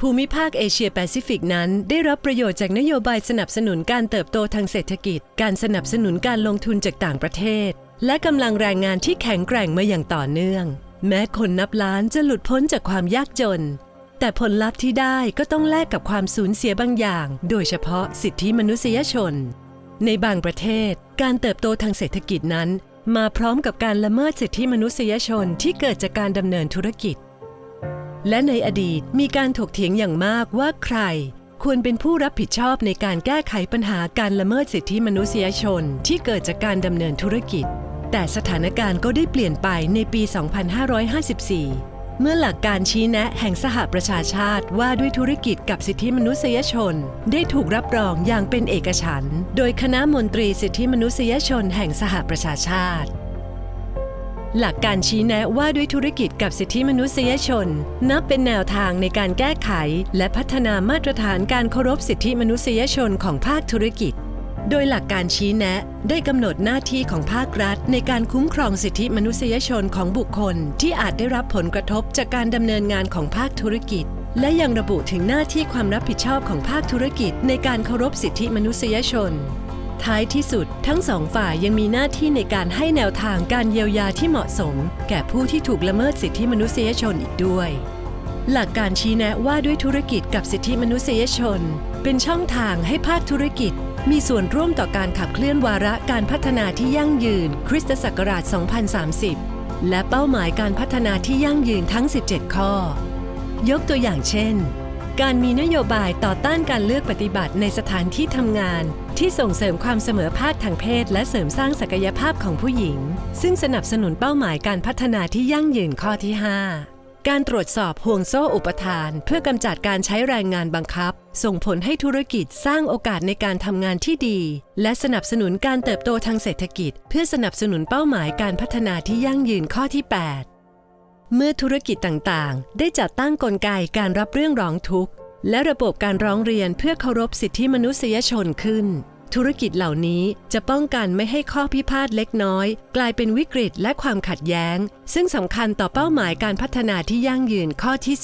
ภูมิภาคเอเชียแปซิฟิกนั้น ได้รับประโยชน์จากนโยบายสนับสนุนการเติบโตทางเศรษฐกิจ การสนับสนุนการลงทุนจากต่างประเทศ และกำลังแรงงานที่แข็งแกร่งมาอย่างต่อเนื่อง แม้คนนับล้านจะหลุดพ้นจากความยากจน แต่ผลลัพธ์ที่ได้ก็ต้องแลกกับความสูญเสียบางอย่าง โดยเฉพาะสิทธิมนุษยชน ในบางประเทศ การเติบโตทางเศรษฐกิจนั้น มาพร้อมกับการละเมิดสิทธิมนุษยชนที่เกิดจากการดำเนินธุรกิจ และในอดีตมีการถกเถียงอย่างมากว่าใคร ควรเป็นผู้รับผิดชอบในการแก้ไขปัญหาการละเมิดสิทธิมนุษยชนที่เกิดจากการดำเนินธุรกิจ แต่สถานการณ์ก็ได้เปลี่ยนไปในปี 2554 เมื่อหลักการชี้แนะแห่งสหประชาชาติว่าด้วยธุรกิจกับสิทธิมนุษยชน ได้ถูกรับรองอย่างเป็นเอกฉันท์โดยคณะมนตรีสิทธิมนุษยชนแห่งสหประชาชาติ หลักการชี้แนะว่าด้วยธุรกิจกับสิทธิมนุษยชน นับเป็นแนวทางในการแก้ไข และพัฒนามาตรฐานการเคารพสิทธิมนุษยชนของภาคธุรกิจ โดยหลักการชี้แนะได้กำหนดหน้าที่ของภาครัฐ ในการคุ้มครองสิทธิมนุษยชนของบุคคล ที่อาจได้รับผลกระทบจากการดำเนินงานของภาคธุรกิจ และยังระบุถึงหน้าที่ความรับผิดชอบของภาคธุรกิจ ในการเคารพสิทธิมนุษยชน ท้ายที่สุด ทั้งสองฝ่ายยังมีหน้าที่ในการให้แนวทางการเยียวยาที่เหมาะสม แก่ผู้ที่ถูกละเมิดสิทธิมนุษยชนอีกด้วย หลักการชี้แนะว่าด้วยธุรกิจกับสิทธิมนุษยชน เป็นช่องทางให้ภาคธุรกิจ มีส่วนร่วมต่อการขับเคลื่อนวาระการพัฒนาที่ยั่งยืน คริสตศักราช 2030 และเป้าหมายการพัฒนาที่ยั่งยืนทั้ง 17 ข้อ ยกตัวอย่างเช่น การมีนโยบายต่อต้านการเลือกปฏิบัติในสถานที่ทำงาน ที่ส่งเสริมความเสมอภาคทางเพศ และเสริมสร้างศักยภาพของผู้หญิง ซึ่งสนับสนุนเป้าหมายการพัฒนาที่ยั่งยืนข้อที่ 5 การตรวจสอบห่วงโซ่อุปทาน เพื่อกำจัดการใช้แรงงานบังคับ ส่งผลให้ธุรกิจสร้างโอกาสในการทำงานที่ดี และสนับสนุนการเติบโตทางเศรษฐกิจ เพื่อสนับสนุนเป้าหมายการพัฒนาที่ยั่งยืนข้อที่ 8 เมื่อธุรกิจต่างๆ ได้จัดตั้งกลไกการรับเรื่องร้องทุกข์ และระบบการร้องเรียนเพื่อเคารพสิทธิมนุษยชนขึ้น ธุรกิจเหล่านี้จะป้องกันไม่ให้ข้อพิพาทเล็กน้อย กลายเป็นวิกฤตและความขัดแย้ง ซึ่งสำคัญต่อเป้าหมายการพัฒนาที่ยั่งยืนข้อที่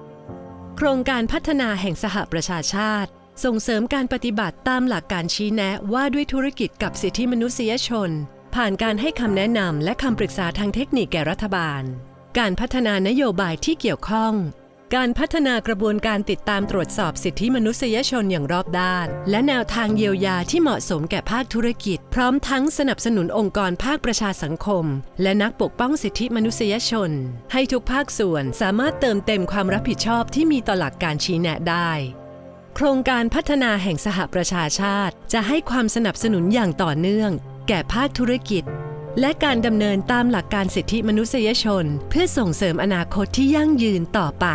16 โครงการพัฒนาแห่งสหประชาชาติ ส่งเสริมการปฏิบัติตามหลักการชี้แนะว่าด้วยธุรกิจกับสิทธิมนุษยชน ผ่านการให้คำแนะนำและคำปรึกษาทางเทคนิคแก่รัฐบาล การพัฒนานโยบายที่เกี่ยวข้อง การพัฒนากระบวนการติดตามตรวจสอบสิทธิมนุษยชนอย่างรอบด้าน และแนวทางเยียวยาที่เหมาะสมแก่ภาคธุรกิจ พร้อมทั้งสนับสนุนองค์กรภาคประชาสังคม และนักปกป้องสิทธิมนุษยชน ให้ทุกภาคส่วนสามารถเติมเต็มความรับผิดชอบที่มีต่อหลักการชี้แนะได้โครงการพัฒนาแห่งสหประชาชาติ จะให้ความสนับสนุนอย่างต่อเนื่อง แก่ภาคธุรกิจ และการดำเนินตามหลักการสิทธิมนุษยชน เพื่อส่งเสริมอนาคตที่ยั่งยืนต่อไป